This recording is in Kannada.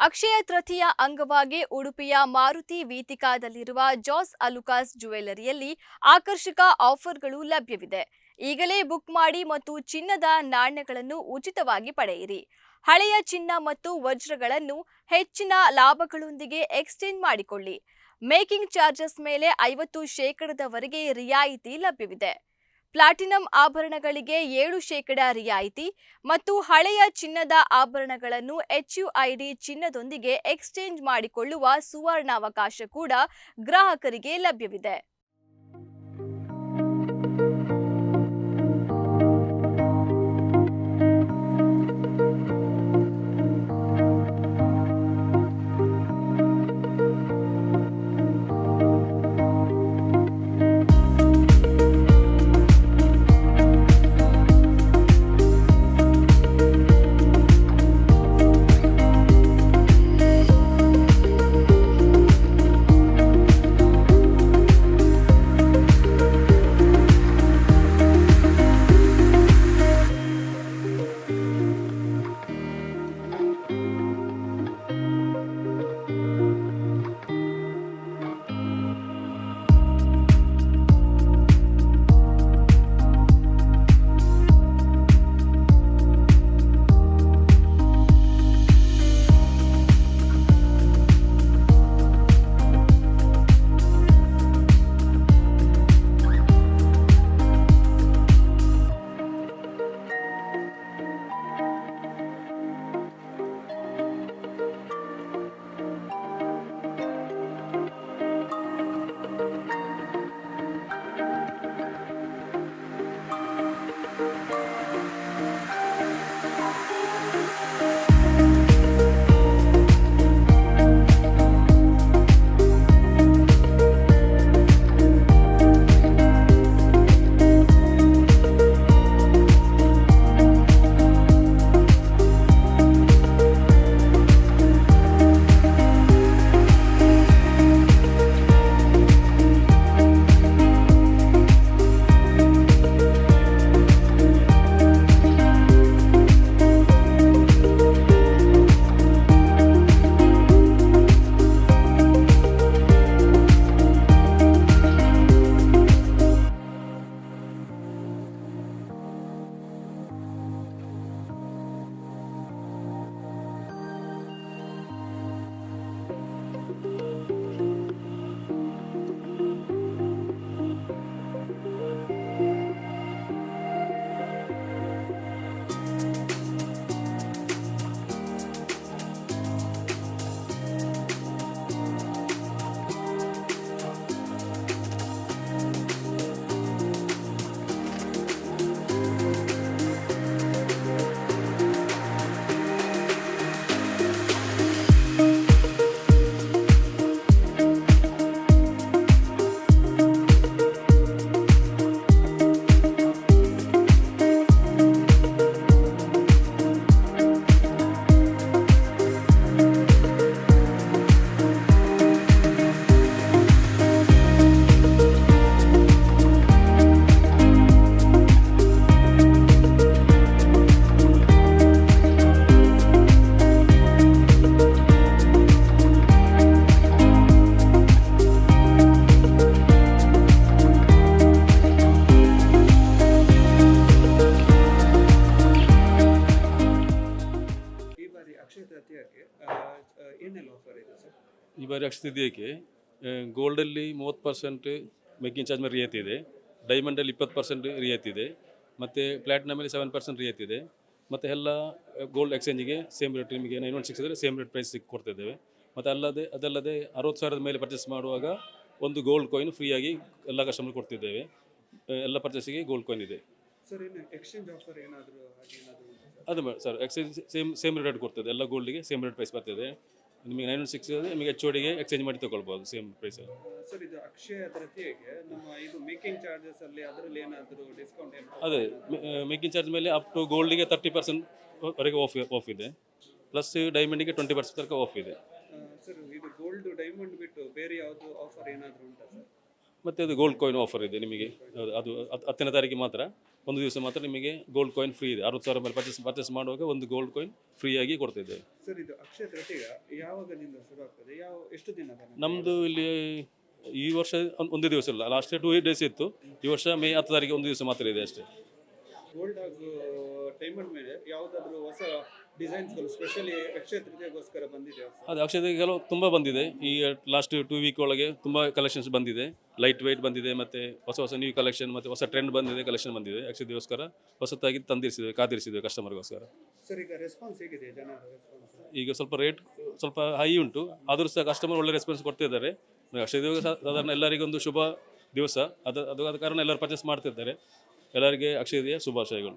ಅಕ್ಷಯ ತೃತೀಯ ಅಂಗವಾಗಿ ಉಡುಪಿಯ ಮಾರುತಿ ವೀತಿಕಾದಲ್ಲಿರುವ ಜಾಸ್ ಅಲುಕಾಸ್ ಜುವೆಲ್ಲರಿಯಲ್ಲಿ ಆಕರ್ಷಕ ಆಫರ್ಗಳು ಲಭ್ಯವಿದೆ. ಈಗಲೇ ಬುಕ್ ಮಾಡಿ ಮತ್ತು ಚಿನ್ನದ ನಾಣ್ಯಗಳನ್ನು ಉಚಿತವಾಗಿ ಪಡೆಯಿರಿ. ಹಳೆಯ ಚಿನ್ನ ಮತ್ತು ವಜ್ರಗಳನ್ನು ಹೆಚ್ಚಿನ ಲಾಭಗಳೊಂದಿಗೆ ಎಕ್ಸ್ಚೇಂಜ್ ಮಾಡಿಕೊಳ್ಳಿ. ಮೇಕಿಂಗ್ ಚಾರ್ಜಸ್ ಮೇಲೆ ಐವತ್ತು ಶೇಕಡದವರೆಗೆ ರಿಯಾಯಿತಿ ಲಭ್ಯವಿದೆ. ಪ್ಲಾಟಿನಂ ಆಭರಣಗಳಿಗೆ ಏಳು ಶೇಕಡ ರಿಯಾಯಿತಿ ಮತ್ತು ಹಳೆಯ ಚಿನ್ನದ ಆಭರಣಗಳನ್ನು ಎಚ್ಯುಐಡಿ ಚಿನ್ನದೊಂದಿಗೆ ಎಕ್ಸ್ಚೇಂಜ್ ಮಾಡಿಕೊಳ್ಳುವ ಸುವರ್ಣಾವಕಾಶ ಕೂಡ ಗ್ರಾಹಕರಿಗೆ ಲಭ್ಯವಿದೆ. ಈ ಬಾರಿ ಅಕ್ಷತಿದೆಯಕ್ಕೆ ಗೋಲ್ಡಲ್ಲಿ ಮೂವತ್ತು ಪರ್ಸೆಂಟ್ ಮೇಕಿಂಗ್ ಚಾರ್ಜ್ ಮೇಲೆ ರಿಯಾಯಿತಿ ಇದೆ ಡೈಮಂಡಲ್ಲಿ ಇಪ್ಪತ್ತು ಪರ್ಸೆಂಟ್ ರಿಯಾಯಿತಿ ಇದೆ ಮತ್ತು ಪ್ಲಾಟ್ನಮಲ್ಲಿ ಸೆವೆನ್ ಪರ್ಸೆಂಟ್ ರಿಯಾಯಿತಿ ಇದೆ ಮತ್ತು ಎಲ್ಲ ಗೋಲ್ಡ್ ಎಕ್ಸ್ಚೇಂಜಿಗೆ ಸೇಮ್ ರೇಟ್ ನಿಮಗೆ ನೈನ್ ಒನ್ ಸಿಕ್ಸ್ ಇದ್ದರೆ ಸೇಮ್ ರೇಟ್ ಪ್ರೈಸ್ ಕೊಡ್ತಿದ್ದೇವೆ ಮತ್ತು ಅಲ್ಲದೆ ಅದಲ್ಲದೆ ಅರವತ್ತು ಸಾವಿರದ ಮೇಲೆ ಪರ್ಚೇಸ್ ಮಾಡುವಾಗ ಒಂದು ಗೋಲ್ಡ್ ಕಾಯಿನ್ ಫ್ರೀಯಾಗಿ ಎಲ್ಲ ಕಸ್ಟಮರ್ ಕೊಡ್ತಿದ್ದೇವೆ. ಎಲ್ಲ ಪರ್ಚೇಸಿಗೆ ಗೋಲ್ಡ್ ಕಾಯಿನ್ ಇದೆ. ಅದು sir exchange same same rate ಕೊಡ್ತದೆ. ಎಲ್ಲ ಗೋಲ್ಡಿಗೆ ಸೇಮ್ ರೇಟ್ ಪ್ರೈಸ್ ಬರ್ತದೆ. ನಿಮಗೆ ನೈನ್ ಒನ್ ಸಿಕ್ಸ್ ನಿಮಗೆ ಎಚ್ ಒಡಿಗೆ ಎಕ್ಸ್ಚೇಂಜ್ ಮಾಡಿ ತೊಗೊಳ್ಬೋದು ಸೇಮ್ ಪ್ರೈಸ್ ಸರ್ ಇದು ಅಕ್ಷಯ ನಮ್ಮ ಇದು ಮೇಕಿಂಗ್ ಚಾರ್ಜಸ್ ಅಲ್ಲಿ ಅದರಲ್ಲಿ ಏನಾದರೂ ಡಿಸ್ಕೌಂಟ್ ಏನು ಅದೇ ಮೇಕಿಂಗ್ ಚಾರ್ಜ್ ಮೇಲೆ ಅಪ್ ಟು ಗೋಲ್ಡಿಗೆ ತರ್ಟಿ ಪರ್ಸೆಂಟ್ ವರೆಗೆ ಆಫ್ ಆಫ್ ಇದೆ. ಪ್ಲಸ್ ಡೈಮಂಡಿಗೆ ಟ್ವೆಂಟಿ ಪರ್ಸೆಂಟ್ ತನಕ ಆಫ್ ಇದೆ. ಸರ್ ಇದು ಗೋಲ್ಡ್ ಡೈಮಂಡ್ ಬಿಟ್ಟು ಬೇರೆ ಯಾವುದು ಆಫರ್ ಏನಾದರೂ ಉಂಟಾ ಸರ್? ಮತ್ತು ಅದು ಗೋಲ್ಡ್ ಕಾಯಿನ್ ಆಫರ್ ಇದೆ ನಿಮಗೆ. ಅದು- ಅದು ಹತ್- ಹತ್ತನೇ ತಾರೀಕಿಗೆ ಮಾತ್ರ ಒಂದು ದಿವಸ ಮಾತ್ರ ನಿಮಗೆ ಗೋಲ್ಡ್ ಕಾಯಿನ್ ಫ್ರೀ ಇದೆ. ಅರವತ್ತು ಸಾವಿರ ಮೇಲೆ ಪರ್ಚೇಸ್ ಪರ್ಚೇಸ್ ಮಾಡುವಾಗ ಒಂದು ಗೋಲ್ಡ್ ಕಾಯಿನ್ ಫ್ರೀಯಾಗಿ ಕೊಡ್ತಿದ್ದೇವೆ. ಸರ್ ಇದು ಅಕ್ಷಯ ತೃತೀಯ ಯಾವಾಗದಿಂದ ಶುರು ಆಗ್ತದೆ? ಯಾವ ಎಷ್ಟು ದಿನ? ನಮ್ಮದು ಇಲ್ಲಿ ಈ ವರ್ಷ ಒಂದೇ ಒಂದು ದಿವಸ ಇಲ್ಲ ಲಾಸ್ಟ್ ಟೂ ಡೇಸ್ ಇತ್ತು. ಈ ವರ್ಷ ಮೇ ಹತ್ತು ತಾರೀಕು ಒಂದು ದಿವಸ ಮಾತ್ರ ಇದೆ ಅಷ್ಟೇ. ಗೋಲ್ಡ್ ಹಾಗೂ ಡೈಮಂಡ್ ಮೇಲೆ ಯಾವುದಾದ್ರೂ ಹೊಸ ಡಿಸೈನ್ಸ್ಗಳು ಸ್ಪೆಷಲಿ ಅಕ್ಷಯ ತೃತೀಯಗೋಸ್ಕರ ಬಂದಿದೆ ಅದು ಅಕ್ಷಯತೆಗೆ ಕೆಲವು ತುಂಬ ಬಂದಿದೆ. ಈ ಲಾಸ್ಟ್ ಟೂ ವೀಕ್ ಒಳಗೆ ತುಂಬ ಕಲೆಕ್ಷನ್ಸ್ ಬಂದಿದೆ. ಲೈಟ್ ವೈಟ್ ಬಂದಿದೆ ಮತ್ತು ಹೊಸ ಹೊಸ ನ್ಯೂ ಕಲೆಕ್ಷನ್ ಮತ್ತು ಹೊಸ ಟ್ರೆಂಡ್ ಬಂದಿದೆ ಕಲೆಕ್ಷನ್ ಬಂದಿದೆ. ಅಕ್ಷಯತೆಗೋಸ್ಕರ ಹೊಸತಾಗಿ ತಂದಿರಿಸಿದೆ ಕಾದಿರಿಸಿದೆ ಕಸ್ಟಮರ್ಗೋಸ್ಕರ ಸರ್ ಈಗ ರೆಸ್ಪಾನ್ಸ್ ಹೇಗಿದೆ ಜನರ ರೆಸ್ಪಾನ್ಸ್ ಈಗ ಸ್ವಲ್ಪ ರೇಟ್ ಸ್ವಲ್ಪ ಹೈ ಉಂಟು. ಆದರೂ ಸಹ ಕಸ್ಟಮರ್ ಒಳ್ಳೆ ರೆಸ್ಪಾನ್ಸ್ ಕೊಡ್ತಿದ್ದಾರೆ ಅಕ್ಷಯ ದಿವಸ ಸಾಧಾರಣ ಎಲ್ಲರಿಗೂ ಒಂದು ಶುಭ ದಿವಸ. ಅದು ಅದು ಆದ ಕಾರಣ ಎಲ್ಲರೂ ಪರ್ಚೇಸ್ ಮಾಡ್ತಿದ್ದಾರೆ ಎಲ್ಲರಿಗೆ ದೇವ ಶುಭಾಶಯಗಳು.